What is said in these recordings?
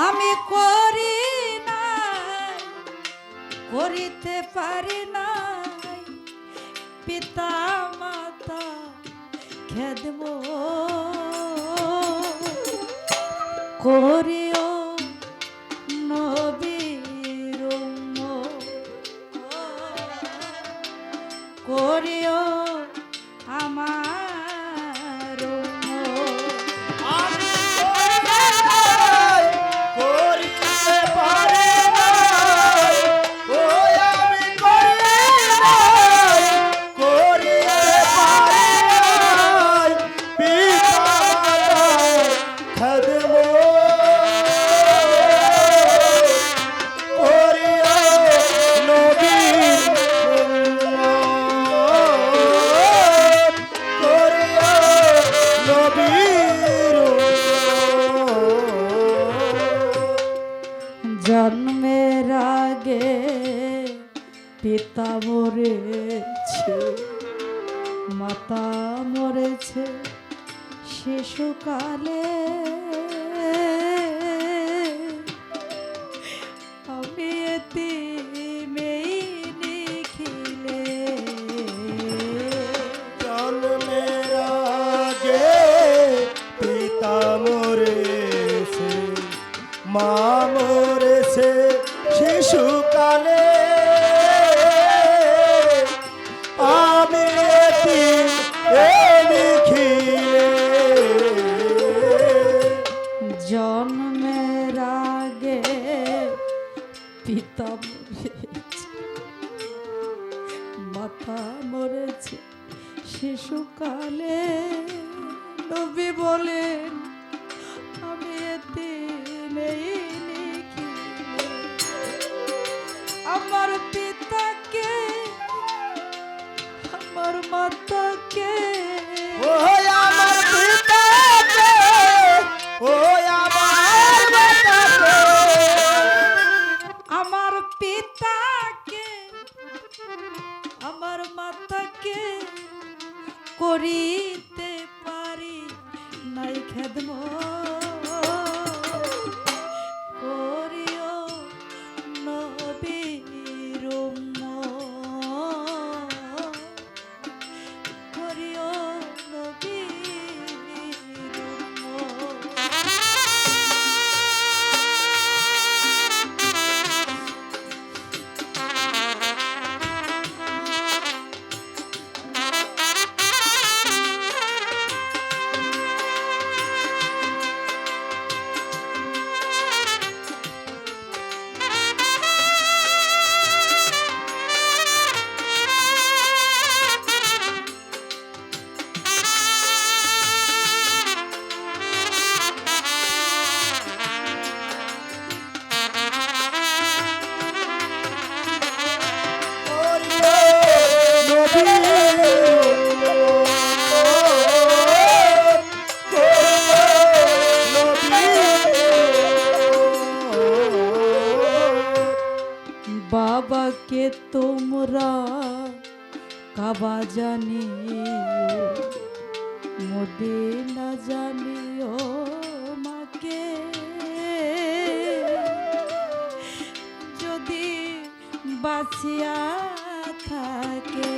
আমি করি না করিতে পারি না পিতা মাতা খেদব করিও পিতা মরেছে মাতা মরেছে শিশুকালে। আমি পিতা মা মরেছে শিশুকালে। পিতা মরেছে মাথা মরেছে শিশুকালে নবী বলেন আমি নিখিলে। আমার পিতাকে আমার মাতাকে করিতে বাবাকে তোমরা কাবা জানিও মদিনা জানিও মাকে। যদি বাঁচিয়া থাকে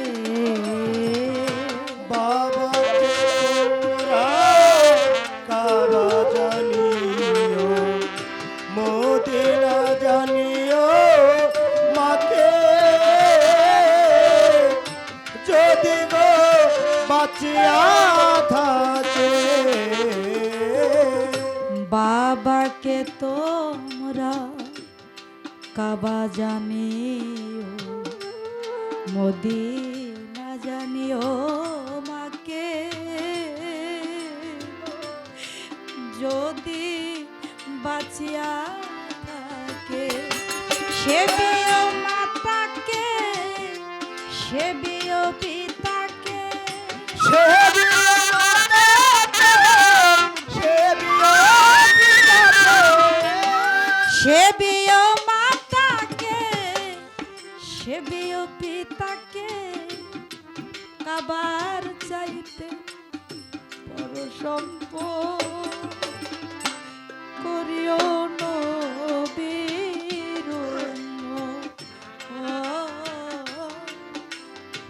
বাঁচিয়া থাকে বাবাকে তোমরা কাবা জানিও, মদিনা জানিও মাকে। যদি বাঁচিয়া থাকে সেবিও মাতাকে সেবিও বিয়ে সেবিও মাতাকে সেবিও পিতাকে কাবার চাইতে পরসম্প করিও নবীর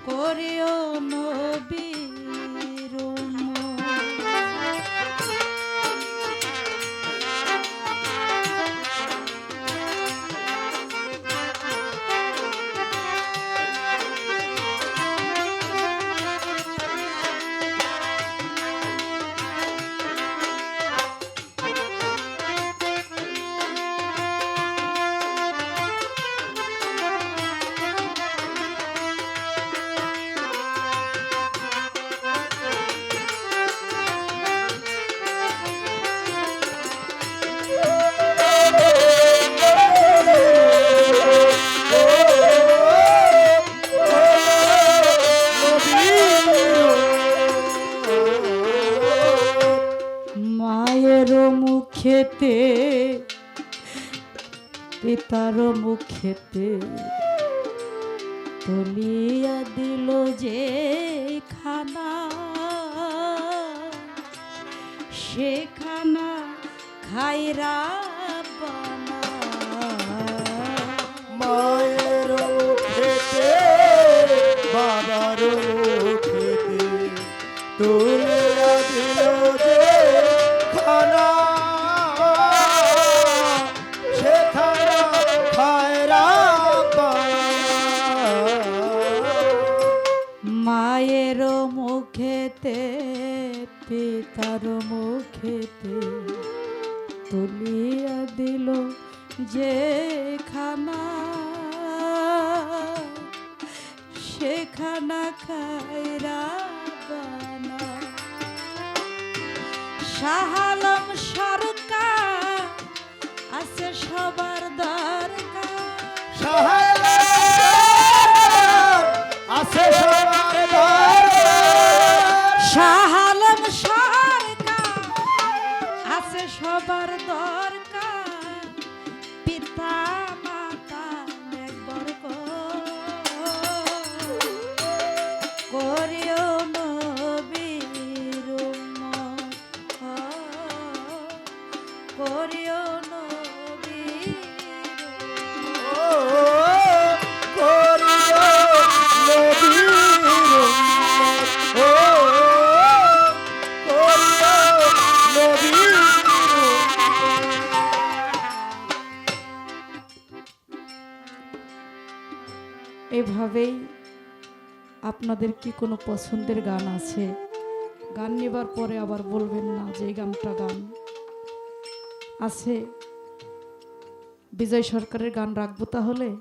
করিও নবী পিতার মুখেতে তুলিয়া দিল যে খানা। সে খানা খাইরা মায়ের মুখেতে বাবার মুখেতে তুলিয়া মায়ের মুখেতে পিতার মুখেতে তুলিয়া দিল যে খানা সেখানা খাইরা বানা। শাহালম সরকার আছে সবার এভাবেই আপনাদের কি কোনো পছন্দের গান আছে? গান নেবার পরে আবার বলবেন না যে গানটা গান। আছে। বিজয় সরকারের গান রাখব তাহলে?